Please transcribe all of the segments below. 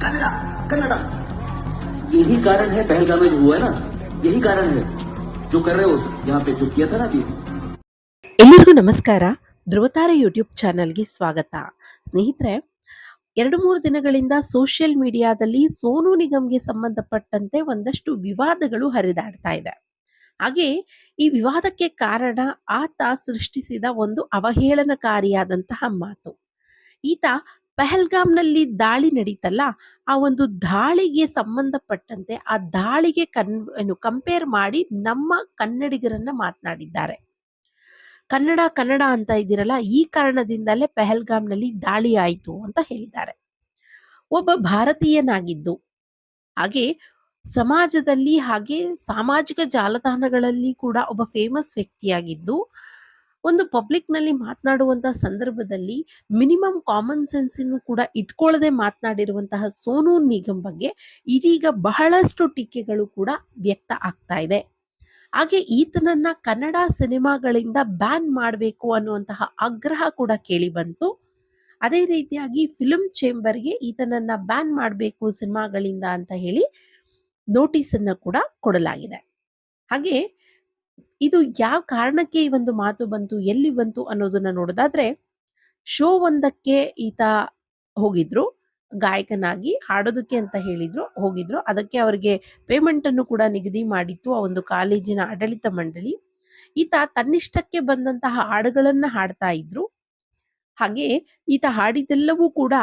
कन्नड़ा कन्नड़ा यही कारण है पहलगाम में जो हुआ है ना यही कारण है जो कर रहे हो यहाँ पे जो किया था ना अभी ಎಲ್ಲರಿಗೂ ನಮಸ್ಕಾರ ಧ್ರುವತಾರೆ ಯೂಟ್ಯೂಬ್ ಚಾನಲ್ಗೆ ಸ್ವಾಗತ ಸ್ನೇಹಿತರೆ ಎರಡು ಮೂರು ದಿನಗಳಿಂದ ಸೋಷಿಯಲ್ ಮೀಡಿಯಾದಲ್ಲಿ ಸೋನು ನಿಗಮ್ಗೆ ಸಂಬಂಧಪಟ್ಟಂತೆ ಒಂದಷ್ಟು ವಿವಾದಗಳು ಹರಿದಾಡ್ತಾ ಇದೆ ಹಾಗೆ ಈ ವಿವಾದಕ್ಕೆ ಕಾರಣ ಆತ ಸೃಷ್ಟಿಸಿದ ಒಂದು ಅವಹೇಳನಕಾರಿಯಾದಂತಹ ಮಾತು ಈತ ಪಹಲ್ಗಾಮ್ನಲ್ಲಿ ದಾಳಿ ನಡೀತಲ್ಲ, ಆ ಒಂದು ದಾಳಿಗೆ ಸಂಬಂಧಪಟ್ಟಂತೆ ಆ ದಾಳಿಗೆ ಕನ್ ಕಂಪೇರ್ ಮಾಡಿ ನಮ್ಮ ಕನ್ನಡಿಗರನ್ನ ಮಾತನಾಡಿದ್ದಾರೆ. ಕನ್ನಡ ಕನ್ನಡ ಅಂತ ಇದ್ದೀರಲ್ಲ, ಈ ಕಾರಣದಿಂದಲೇ ಪೆಹಲ್ಗಾಮ್ನಲ್ಲಿ ದಾಳಿ ಆಯಿತು ಅಂತ ಹೇಳಿದ್ದಾರೆ. ಒಬ್ಬ ಭಾರತೀಯನಾಗಿದ್ದು, ಹಾಗೆ ಸಮಾಜದಲ್ಲಿ ಹಾಗೆ ಸಾಮಾಜಿಕ ಜಾಲತಾಣಗಳಲ್ಲಿ ಕೂಡ ಒಬ್ಬ ಫೇಮಸ್ ವ್ಯಕ್ತಿಯಾಗಿದ್ದು ಒಂದು ಪಬ್ಲಿಕ್ನಲ್ಲಿ ಮಾತನಾಡುವಂತಹ ಸಂದರ್ಭದಲ್ಲಿ ಮಿನಿಮಮ್ ಕಾಮನ್ ಸೆನ್ಸ್ ಕೂಡ ಇಟ್ಕೊಳ್ಳದೆ ಮಾತನಾಡಿರುವಂತಹ ಸೋನು ನಿಗಮ್ ಬಗ್ಗೆ ಇದೀಗ ಬಹಳಷ್ಟು ಟೀಕೆಗಳು ಕೂಡ ವ್ಯಕ್ತ ಆಗ್ತಾ ಇದೆ. ಹಾಗೆ ಈತನನ್ನ ಕನ್ನಡ ಸಿನಿಮಾಗಳಿಂದ ಬ್ಯಾನ್ ಮಾಡಬೇಕು ಅನ್ನುವಂತಹ ಆಗ್ರಹ ಕೂಡ ಕೇಳಿ ಬಂತು. ಅದೇ ರೀತಿಯಾಗಿ ಫಿಲ್ಮ್ ಚೇಂಬರ್ಗೆ ಈತನನ್ನ ಬ್ಯಾನ್ ಮಾಡಬೇಕು ಸಿನಿಮಾಗಳಿಂದ ಅಂತ ಹೇಳಿ ನೋಟಿಸ್ ಅನ್ನ ಕೂಡ ಕೊಡಲಾಗಿದೆ. ಹಾಗೆ ಇದು ಯಾವ ಕಾರಣಕ್ಕೆ ಈ ಒಂದು ಮಾತು ಬಂತು, ಎಲ್ಲಿ ಬಂತು ಅನ್ನೋದನ್ನ ನೋಡೋದಾದ್ರೆ, ಶೋ ಒಂದಕ್ಕೆ ಈತ ಹೋಗಿದ್ರು, ಗಾಯಕನಾಗಿ ಹಾಡೋದಕ್ಕೆ ಅಂತ ಹೇಳಿದ್ರು, ಹೋಗಿದ್ರು. ಅದಕ್ಕೆ ಅವರಿಗೆ ಪೇಮೆಂಟ್ ಅನ್ನು ಕೂಡ ನಿಗದಿ ಮಾಡಿತ್ತು ಆ ಒಂದು ಕಾಲೇಜಿನ ಆಡಳಿತ ಮಂಡಳಿ. ಈತ ತನ್ನಿಷ್ಟಕ್ಕೆ ಬಂದಂತಹ ಹಾಡುಗಳನ್ನ ಹಾಡ್ತಾ ಇದ್ರು. ಹಾಗೆ ಈತ ಹಾಡಿದೆಲ್ಲವೂ ಕೂಡ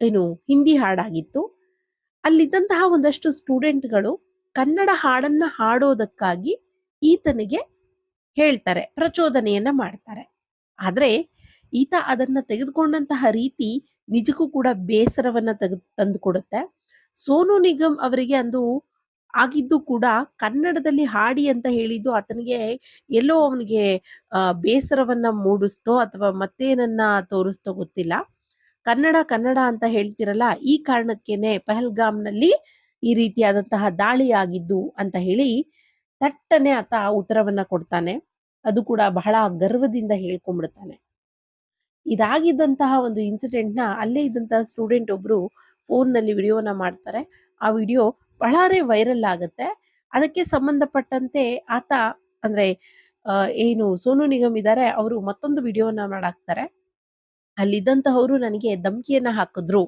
ಏನು ಹಿಂದಿ ಹಾಡಾಗಿತ್ತು. ಅಲ್ಲಿದ್ದಂತಹ ಒಂದಷ್ಟು ಸ್ಟೂಡೆಂಟ್ಗಳು ಕನ್ನಡ ಹಾಡನ್ನ ಹಾಡೋದಕ್ಕಾಗಿ ಈತನಿಗೆ ಹೇಳ್ತಾರೆ, ಪ್ರಚೋದನೆಯನ್ನ ಮಾಡ್ತಾರೆ. ಆದ್ರೆ ಈತ ಅದನ್ನ ತೆಗೆದುಕೊಂಡಂತಹ ರೀತಿ ನಿಜಕ್ಕೂ ಕೂಡ ಬೇಸರವನ್ನ ತೆಗೆದು ತಂದುಕೊಡುತ್ತೆ. ಸೋನು ನಿಗಮ್ ಅವರಿಗೆ ಅಂದು ಆಗಿದ್ದು ಕೂಡ ಕನ್ನಡದಲ್ಲಿ ಹಾಡಿ ಅಂತ ಹೇಳಿದ್ದು ಆತನಿಗೆ ಎಲ್ಲೋ ಅವನಿಗೆ ಬೇಸರವನ್ನ ಮೂಡಿಸ್ತೋ ಅಥವಾ ಮತ್ತೇನನ್ನ ತೋರಿಸ್ತೋ ಗೊತ್ತಿಲ್ಲ. ಕನ್ನಡ ಕನ್ನಡ ಅಂತ ಹೇಳ್ತಿರಲ್ಲ, ಈ ಕಾರಣಕ್ಕೇನೆ ಪಹಲ್ಗಾಮ್ನಲ್ಲಿ ಈ ರೀತಿಯಾದಂತಹ ದಾಳಿ ಆಗಿದ್ದು ಅಂತ ಹೇಳಿ ತಟ್ಟನೆ ಆತ ಉತ್ತರವನ್ನ ಕೊಡ್ತಾನೆ. ಅದು ಕೂಡ ಬಹಳ ಗರ್ವದಿಂದ ಹೇಳ್ಕೊಂಡ್ಬಿಡ್ತಾನೆ. ಇದಾಗಿದ್ದಂತಹ ಒಂದು ಇನ್ಸಿಡೆಂಟ್ನ ಅಲ್ಲೇ ಇದ್ದಂತಹ ಸ್ಟೂಡೆಂಟ್ ಒಬ್ರು ಫೋನ್ನಲ್ಲಿ ವಿಡಿಯೋನ ಮಾಡ್ತಾರೆ. ಆ ವಿಡಿಯೋ ಬಹಳ ವೈರಲ್ ಆಗುತ್ತೆ. ಅದಕ್ಕೆ ಸಂಬಂಧಪಟ್ಟಂತೆ ಆತ ಅಂದ್ರೆ ಏನು ಸೋನು ನಿಗಮ್ ಇದಾರೆ, ಅವರು ಮತ್ತೊಂದು ವಿಡಿಯೋನ ಮಾಡಾಕ್ತಾರೆ. ಅಲ್ಲಿದ್ದಂತಹವರು ನನಗೆ ಧಮಕಿಯನ್ನ ಹಾಕಿದ್ರು.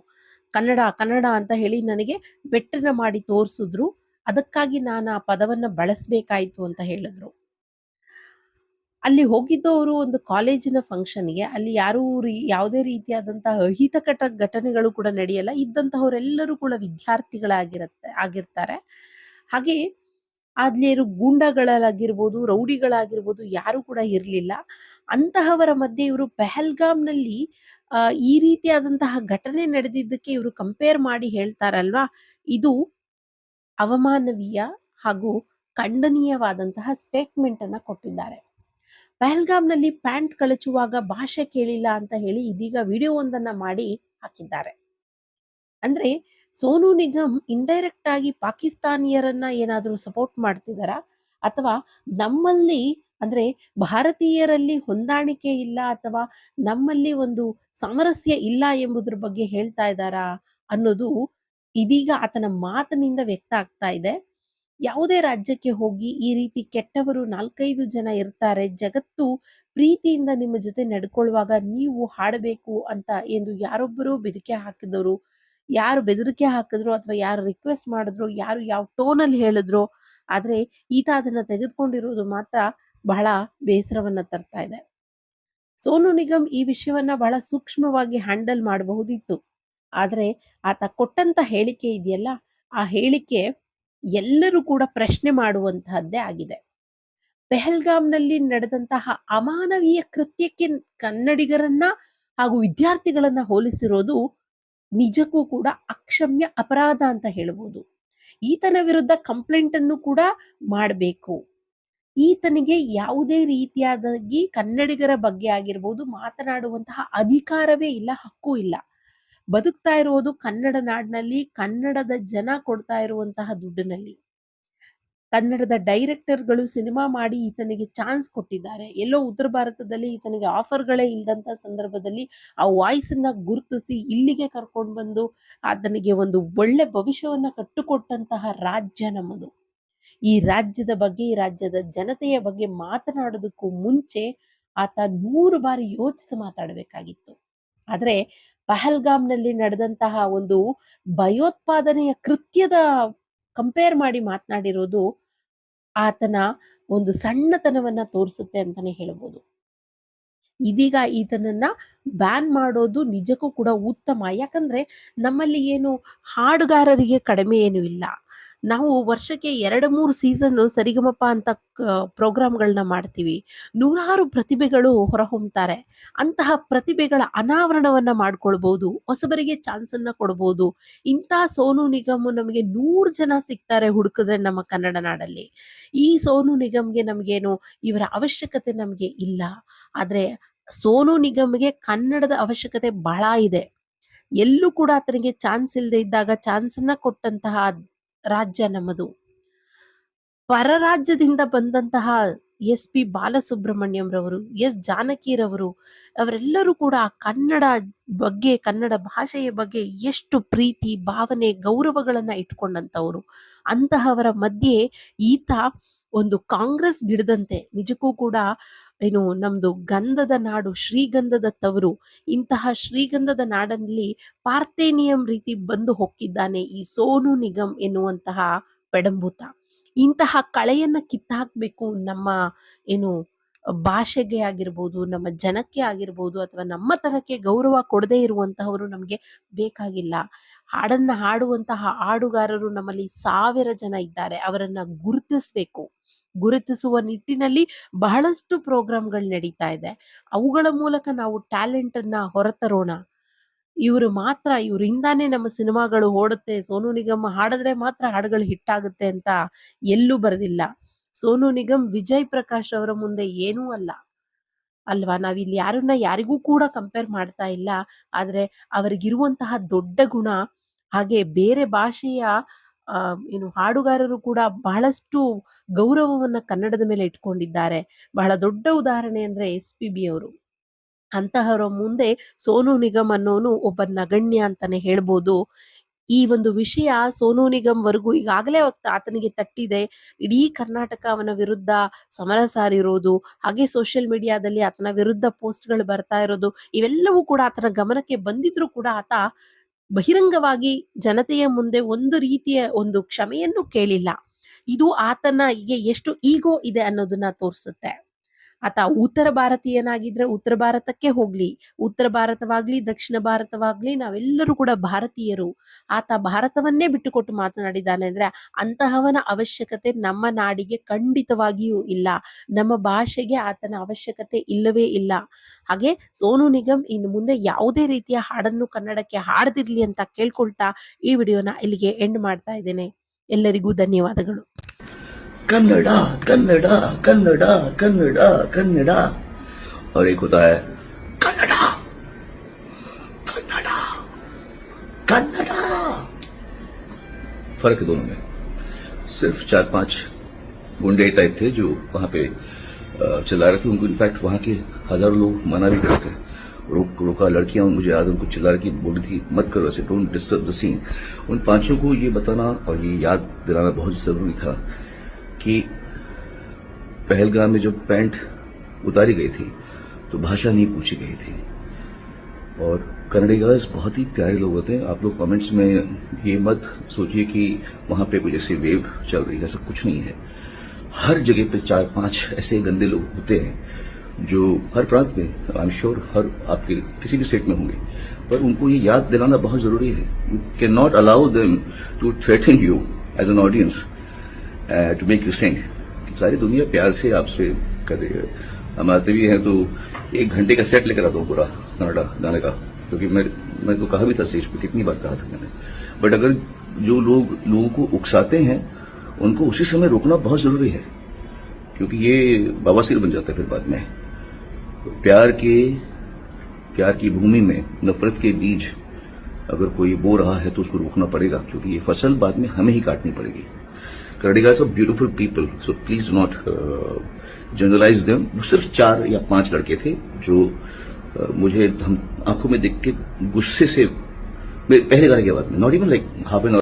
ಕನ್ನಡ ಕನ್ನಡ ಅಂತ ಹೇಳಿ ನನಗೆ ಬೆಟ್ಟನ ಮಾಡಿ ತೋರಿಸಿದ್ರು. ಅದಕ್ಕಾಗಿ ನಾನು ಆ ಪದವನ್ನ ಬಳಸಬೇಕಾಯಿತು ಅಂತ ಹೇಳಿದ್ರು. ಅಲ್ಲಿ ಹೋಗಿದ್ದವರು ಒಂದು ಕಾಲೇಜಿನ ಫಂಕ್ಷನ್ಗೆ ಅಲ್ಲಿ ಯಾರೂ ರೀ- ಯಾವುದೇ ರೀತಿಯಾದಂತಹ ಅಹಿತಕಟ ಘಟನೆಗಳು ಕೂಡ ನಡೆಯಲ್ಲ, ಇದ್ದಂತಹವರೆಲ್ಲರೂ ಕೂಡ ವಿದ್ಯಾರ್ಥಿಗಳಾಗಿರತ್ತೆ, ಆಗಿರ್ತಾರೆ. ಹಾಗೆ ಅಲ್ಲಿ ಗೂಂಡಗಳಾಗಿರ್ಬೋದು, ರೌಡಿಗಳಾಗಿರ್ಬೋದು ಯಾರು ಕೂಡ ಇರಲಿಲ್ಲ. ಅಂತಹವರ ಮಧ್ಯೆ ಇವರು ಪೆಹಲ್ಗಾಮ್ನಲ್ಲಿ ಈ ರೀತಿಯಾದಂತಹ ಘಟನೆ ನಡೆದಿದ್ದಕ್ಕೆ ಇವರು ಕಂಪೇರ್ ಮಾಡಿ ಹೇಳ್ತಾರಲ್ವಾ? ಇದು ಅವಮಾನವೀಯ ಹಾಗೂ ಖಂಡನೀಯವಾದಂತಹ ಸ್ಟೇಟ್ಮೆಂಟ್ ಅನ್ನ ಕೊಟ್ಟಿದ್ದಾರೆ. ಪಹಲ್ಗಾಮ್ನಲ್ಲಿ ಪ್ಯಾಂಟ್ ಕಳಚುವಾಗ ಭಾಷೆ ಕೇಳಿಲ್ಲ ಅಂತ ಹೇಳಿ ಇದೀಗ ವಿಡಿಯೋ ಒಂದನ್ನ ಮಾಡಿ ಹಾಕಿದ್ದಾರೆ. ಅಂದ್ರೆ ಸೋನು ನಿಗಮ್ ಇಂಡೈರೆಕ್ಟ್ ಆಗಿ ಪಾಕಿಸ್ತಾನಿಯರನ್ನ ಏನಾದರೂ ಸಪೋರ್ಟ್ ಮಾಡ್ತಿದಾರಾ? ಅಥವಾ ನಮ್ಮಲ್ಲಿ ಅಂದ್ರೆ ಭಾರತೀಯರಲ್ಲಿ ಹೊಂದಾಣಿಕೆ ಇಲ್ಲ ಅಥವಾ ನಮ್ಮಲ್ಲಿ ಒಂದು ಸಾಮರಸ್ಯ ಇಲ್ಲ ಎಂಬುದ್ರ ಬಗ್ಗೆ ಹೇಳ್ತಾ ಇದ್ದಾರಾ ಅನ್ನೋದು ಇದೀಗ ಆತನ ಮಾತಿನಿಂದ ವ್ಯಕ್ತ ಆಗ್ತಾ ಇದೆ. ಯಾವುದೇ ರಾಜ್ಯಕ್ಕೆ ಹೋಗಿ ಈ ರೀತಿ ಕೆಟ್ಟವರು ನಾಲ್ಕೈದು ಜನ ಇರ್ತಾರೆ. ಜಗತ್ತು ಪ್ರೀತಿಯಿಂದ ನಿಮ್ಮ ಜೊತೆ ನಡ್ಕೊಳ್ಳುವಾಗ ನೀವು ಹಾಡಬೇಕು ಅಂತ ಎಂದು ಯಾರೊಬ್ಬರು ಬೆದರಿಕೆ ಹಾಕಿದವರು ಯಾರು ಬೆದರಿಕೆ ಹಾಕಿದ್ರು ಅಥವಾ ಯಾರು ರಿಕ್ವೆಸ್ಟ್ ಮಾಡಿದ್ರು, ಯಾರು ಯಾವ ಟೋನಲ್ಲಿ ಹೇಳಿದ್ರು, ಆದ್ರೆ ಈತ ಅದನ್ನ ತೆಗೆದುಕೊಂಡಿರೋದು ಮಾತ್ರ ಬಹಳ ಬೇಸರವನ್ನ ತರ್ತಾ ಇದೆ. ಸೋನು ನಿಗಮ್ ಈ ವಿಷಯವನ್ನ ಬಹಳ ಸೂಕ್ಷ್ಮವಾಗಿ ಹ್ಯಾಂಡಲ್ ಮಾಡಬಹುದಿತ್ತು. ಆದ್ರೆ ಆತ ಕೊಟ್ಟಂತ ಹೇಳಿಕೆ ಇದೆಯಲ್ಲ, ಆ ಹೇಳಿಕೆ ಎಲ್ಲರೂ ಕೂಡ ಪ್ರಶ್ನೆ ಮಾಡುವಂತಹದ್ದೇ ಆಗಿದೆ. ಪೆಹಲ್ಗಾಮ್ನಲ್ಲಿ ನಡೆದಂತಹ ಅಮಾನವೀಯ ಕೃತ್ಯಕ್ಕೆ ಕನ್ನಡಿಗರನ್ನ ಹಾಗೂ ವಿದ್ಯಾರ್ಥಿಗಳನ್ನ ಹೋಲಿಸಿರೋದು ನಿಜಕ್ಕೂ ಕೂಡ ಅಕ್ಷಮ್ಯ ಅಪರಾಧ ಅಂತ ಹೇಳ್ಬೋದು. ಈತನ ವಿರುದ್ಧ ಕಂಪ್ಲೇಂಟ್ ಅನ್ನು ಕೂಡ ಮಾಡಬೇಕು. ಈತನಿಗೆ ಯಾವುದೇ ರೀತಿಯಾದಾಗಿ ಕನ್ನಡಿಗರ ಬಗ್ಗೆ ಆಗಿರ್ಬೋದು ಮಾತನಾಡುವಂತಹ ಅಧಿಕಾರವೇ ಇಲ್ಲ, ಹಕ್ಕು ಇಲ್ಲ. ಬದುಕ್ತಾ ಇರುವುದು ಕನ್ನಡ ನಾಡಿನಲ್ಲಿ, ಕನ್ನಡದ ಜನ ಕೊಡ್ತಾ ಇರುವಂತಹ ದುಡ್ಡಿನಲ್ಲಿ. ಕನ್ನಡದ ಡೈರೆಕ್ಟರ್ಗಳು ಸಿನಿಮಾ ಮಾಡಿ ಈತನಿಗೆ ಚಾನ್ಸ್ ಕೊಟ್ಟಿದ್ದಾರೆ. ಎಲ್ಲೋ ಉತ್ತರ ಭಾರತದಲ್ಲಿ ಈತನಿಗೆ ಆಫರ್ಗಳೇ ಇಲ್ಲದಂತ ಸಂದರ್ಭದಲ್ಲಿ ಆ ವಾಯ್ಸ್ ಅನ್ನ ಗುರುತಿಸಿ ಇಲ್ಲಿಗೆ ಕರ್ಕೊಂಡು ಬಂದು ಆತನಿಗೆ ಒಂದು ಒಳ್ಳೆ ಭವಿಷ್ಯವನ್ನ ಕಟ್ಟುಕೊಟ್ಟಂತಹ ರಾಜ್ಯ ನಮ್ಮದು. ಈ ರಾಜ್ಯದ ಬಗ್ಗೆ, ಈ ರಾಜ್ಯದ ಜನತೆಯ ಬಗ್ಗೆ ಮಾತನಾಡೋದಕ್ಕೂ ಮುಂಚೆ ಆತ ನೂರು ಬಾರಿ ಯೋಚಿಸಿ ಮಾತಾಡಬೇಕಾಗಿತ್ತು. ಆದ್ರೆ ಪಹಲ್ಗಾಮ್ನಲ್ಲಿ ನಡೆದಂತಹ ಒಂದು ಭಯೋತ್ಪಾದನೆಯ ಕೃತ್ಯದ ಕಂಪೇರ್ ಮಾಡಿ ಮಾತನಾಡಿರೋದು ಆತನ ಒಂದು ಸಣ್ಣತನವನ್ನ ತೋರಿಸುತ್ತೆ ಅಂತಾನೆ ಹೇಳ್ಬೋದು. ಇದೀಗ ಈತನನ್ನ ಬ್ಯಾನ್ ಮಾಡೋದು ನಿಜಕ್ಕೂ ಕೂಡ ಉತ್ತಮ. ಯಾಕಂದ್ರೆ ನಮ್ಮಲ್ಲಿ ಏನು ಹಾಡುಗಾರರಿಗೆ ಕಡಿಮೆ ಏನು ಇಲ್ಲ. ನಾವು ವರ್ಷಕ್ಕೆ ಎರಡು ಮೂರು ಸೀಸನ್ ಸರಿಗಮಪ ಅಂತ ಪ್ರೋಗ್ರಾಮ್ಗಳನ್ನ ಮಾಡ್ತೀವಿ. ನೂರಾರು ಪ್ರತಿಭೆಗಳು ಹೊರಹೊಮ್ಮತಾರೆ ಅಂತಹ ಪ್ರತಿಭೆಗಳ ಅನಾವರಣವನ್ನ ಮಾಡ್ಕೊಳ್ಬಹುದು ಹೊಸಬರಿಗೆ ಚಾನ್ಸ್ ಅನ್ನ ಕೊಡ್ಬೋದು. ಇಂಥ ಸೋನು ನಿಗಮ್ ನಮಗೆ ನೂರು ಜನ ಸಿಗ್ತಾರೆ ಹುಡುಕಿದ್ರೆ ನಮ್ಮ ಕನ್ನಡ ನಾಡಲ್ಲಿ. ಈ ಸೋನು ನಿಗಮ್ಗೆ ನಮ್ಗೇನು ಇವರ ಅವಶ್ಯಕತೆ ನಮಗೆ ಇಲ್ಲ. ಆದ್ರೆ ಸೋನು ನಿಗಮ್ಗೆ ಕನ್ನಡದ ಅವಶ್ಯಕತೆ ಬಹಳ ಇದೆ. ಎಲ್ಲೂ ಕೂಡ ಆತನಿಗೆ ಚಾನ್ಸ್ ಇಲ್ಲದೆ ಇದ್ದಾಗ ಚಾನ್ಸ್ ಅನ್ನ ಕೊಟ್ಟಂತಹ ರಾಜ್ಯ ನಮ್ಮದು. ಪರರಾಜ್ಯದಿಂದ ಬಂದಂತಹ ಎಸ್ ಪಿ ಬಾಲಸುಬ್ರಹ್ಮಣ್ಯಂ ರವರು ಎಸ್ ಜಾನಕಿರವರು, ಅವರೆಲ್ಲರೂ ಕೂಡ ಕನ್ನಡ ಬಗ್ಗೆ, ಕನ್ನಡ ಭಾಷೆಯ ಬಗ್ಗೆ ಎಷ್ಟು ಪ್ರೀತಿ, ಭಾವನೆ, ಗೌರವಗಳನ್ನ ಇಟ್ಕೊಂಡಂತವರು. ಅಂತಹವರ ಮಧ್ಯೆ ಈತ ಒಂದು ಕಾಂಗ್ರೆಸ್ ಗಿಡದಂತೆ. ನಿಜಕ್ಕೂ ಕೂಡ ಏನು ನಮ್ದು ಗಂಧದ ನಾಡು, ಶ್ರೀಗಂಧದ ತವರು, ಇಂತಹ ಶ್ರೀಗಂಧದ ನಾಡಲ್ಲಿ ಪಾರ್ಥೇನಿಯಂ ರೀತಿ ಬಂದು ಹೊಕ್ಕಿದ್ದಾನೆ ಈ ಸೋನು ನಿಗಮ್ ಎನ್ನುವಂತಹ ಪೆಡಂಬೂತ. ಇಂತಹ ಕಳೆಯನ್ನ ಕಿತ್ತಾಕ್ಬೇಕು ನಮ್ಮ ಏನು ಭಾಷೆಗೆ ಆಗಿರ್ಬೋದು, ನಮ್ಮ ಜನಕ್ಕೆ ಆಗಿರ್ಬೋದು ಅಥವಾ ನಮ್ಮ ತರಕ್ಕೆ ಗೌರವ ಕೊಡದೇ ಇರುವಂತಹವರು ನಮಗೆ ಬೇಕಾಗಿಲ್ಲ. ಹಾಡನ್ನ ಹಾಡುವಂತಹ ಹಾಡುಗಾರರು ನಮ್ಮಲ್ಲಿ ಸಾವಿರ ಜನ ಇದ್ದಾರೆ, ಅವರನ್ನ ಗುರುತಿಸ್ಬೇಕು. ಗುರುತಿಸುವ ನಿಟ್ಟಿನಲ್ಲಿ ಬಹಳಷ್ಟು ಪ್ರೋಗ್ರಾಮ್ಗಳು ನಡೀತಾ ಇದೆ. ಅವುಗಳ ಮೂಲಕ ನಾವು ಟ್ಯಾಲೆಂಟ್ ಅನ್ನ ಹೊರತರೋಣ. ಇವರು ಮಾತ್ರ, ಇವರಿಂದಾನೇ ನಮ್ಮ ಸಿನಿಮಾಗಳು ಓಡುತ್ತೆ. ಸೋನು ನಿಗಮ್ ಹಾಡಿದ್ರೆ ಮಾತ್ರ ಹಾಡುಗಳು ಹಿಟ್ ಆಗುತ್ತೆ ಅಂತ ಎಲ್ಲೂ ಬರೆದಿಲ್ಲ. ಸೋನು ನಿಗಮ್, ವಿಜಯ್ ಪ್ರಕಾಶ್ ಅವರ ಮುಂದೆ ಏನೂ ಅಲ್ಲ. ಅಲ್ವಾ? ನಾವಿಲ್ಲಿ ಯಾರನ್ನ ಯಾರಿಗೂ ಕೂಡ ಕಂಪೇರ್ ಮಾಡ್ತಾ ಇಲ್ಲ. ಆದ್ರೆ ಅವರಿಗಿರುವಂತಹ ದೊಡ್ಡ ಗುಣ, ಹಾಗೆ ಬೇರೆ ಭಾಷೆಯ ಏನು ಹಾಡುಗಾರರು ಕೂಡ ಬಹಳಷ್ಟು ಗೌರವವನ್ನ ಕನ್ನಡದ ಮೇಲೆ ಇಟ್ಕೊಂಡಿದ್ದಾರೆ. ಬಹಳ ದೊಡ್ಡ ಉದಾಹರಣೆ ಅಂದ್ರೆ ಎಸ್ ಪಿ ಬಿ ಅವರು. ಅಂತಹವರ ಮುಂದೆ ಸೋನು ನಿಗಮ್ ಅನ್ನೋನು ಒಬ್ಬ ನಗಣ್ಯ ಅಂತಾನೆ ಹೇಳ್ಬೋದು. ಈ ಒಂದು ವಿಷಯ ಸೋನು ನಿಗಮ್ ವರೆಗೂ ಈಗಾಗಲೇ ಆತನಿಗೆ ತಟ್ಟಿದೆ. ಇಡೀ ಕರ್ನಾಟಕ ಅವನ ವಿರುದ್ಧ ಸಮರ ಸಾರಿರೋದು, ಹಾಗೆ ಸೋಷಿಯಲ್ ಮೀಡಿಯಾದಲ್ಲಿ ಆತನ ವಿರುದ್ಧ ಪೋಸ್ಟ್ಗಳು ಬರ್ತಾ ಇರೋದು, ಇವೆಲ್ಲವೂ ಕೂಡ ಆತನ ಗಮನಕ್ಕೆ ಬಂದಿದ್ರು ಕೂಡ ಆತ ಬಹಿರಂಗವಾಗಿ ಜನತೆಯ ಮುಂದೆ ಒಂದು ರೀತಿಯ ಒಂದು ಕ್ಷಮೆಯನ್ನು ಕೇಳಿಲ್ಲ. ಇದು ಆತನ ಎಷ್ಟು ಈಗೋ ಇದೆ ಅನ್ನೋದನ್ನ ತೋರಿಸುತ್ತೆ. ಆತ ಉತ್ತರ ಭಾರತೀಯನಾಗಿದ್ರೆ ಉತ್ತರ ಭಾರತಕ್ಕೆ ಹೋಗ್ಲಿ, ಉತ್ತರ ಭಾರತವಾಗ್ಲಿ, ದಕ್ಷಿಣ ಭಾರತವಾಗ್ಲಿ, ನಾವೆಲ್ಲರೂ ಕೂಡ ಭಾರತೀಯರು. ಆತ ಭಾರತವನ್ನೇ ಬಿಟ್ಟುಕೊಟ್ಟು ಮಾತನಾಡಿದ್ದಾನೆ ಅಂದ್ರೆ ಅಂತಹವನ ಅವಶ್ಯಕತೆ ನಮ್ಮ ನಾಡಿಗೆ ಖಂಡಿತವಾಗಿಯೂ ಇಲ್ಲ. ನಮ್ಮ ಭಾಷೆಗೆ ಆತನ ಅವಶ್ಯಕತೆ ಇಲ್ಲವೇ ಇಲ್ಲ. ಹಾಗೆ ಸೋನು ನಿಗಮ್ ಇನ್ನು ಮುಂದೆ ಯಾವುದೇ ರೀತಿಯ ಹಾಡನ್ನು ಕನ್ನಡಕ್ಕೆ ಹಾಡದಿರ್ಲಿ ಅಂತ ಕೇಳ್ಕೊಳ್ತಾ ಈ ವಿಡಿಯೋನ ಇಲ್ಲಿಗೆ ಎಂಡ್ ಮಾಡ್ತಾ ಇದ್ದೇನೆ. ಎಲ್ಲರಿಗೂ ಧನ್ಯವಾದಗಳು. कन्नड़ कन्नड़ कन्नड़ कन्नड़ कन्नड़। और एक होता है, कन्नड़ कन्नड़ कन्नड़। फ़र्क है दोनों में। सिर्फ़ चार पाँच गुंडे टाइप थे जो वहाँ पे चिल्ला रहे थे। उनको इनफैक्ट वहाँ के हज़ारों लोग मना भी करते थे। रोक, रोका लड़कियाँ, मुझे याद उनको चिल्ला रही बोली थी, मत करो ऐसे डोंट डिस्टर्ब द सीन उन पाँचों को ये बताना और ये याद दिलाना बहुत ज़रूरी था। कि पहलगाम में जब पैंट उतारी गई थी तो भाषा नहीं पूछी गई थी। और कन्नडिगाज बहुत ही प्यारे लोग होते हैं। आप लोग कमेंट्स में ये मत सोचिए कि वहाँ पे कुछ ऐसी वेव चल रही है, ऐसा कुछ नहीं है। हर जगह पे चार पाँच ऐसे गंदे लोग होते हैं, जो हर प्रांत में आई एम श्योर हर आपके किसी भी स्टेट में होंगे। पर उनको ये याद दिलाना बहुत ज़रूरी है। You can not allow them to threaten you as an audience to make you sing सारी दुनिया प्यार से आपसे कर हम आते भी हैं तो एक घंटे का सेट लेकर आता हूँ पूरा कनाडा गाने का, क्योंकि मैं मैं तो कहा भी था स्टेज पे कितनी बार कहा था मैंने। बट अगर जो लोग, लोगों को उकसाते हैं, उनको उसी समय रोकना बहुत ज़रूरी है, क्योंकि ये बवासीर बन जाता है फिर बाद में। तो प्यार के, प्यार की भूमि में नफरत के बीज अगर कोई बो रहा है तो उसको रोकना पड़ेगा, क्योंकि ये फ़सल बाद में हमें ही काटनी पड़ेगी। करडी of beautiful people so please not generalize them सिर्फ़ चार या पाँच लड़के थे जो uh, मुझे आँखों में देख के गुस्से से मेरे पहले गाने के बाद में not even like half an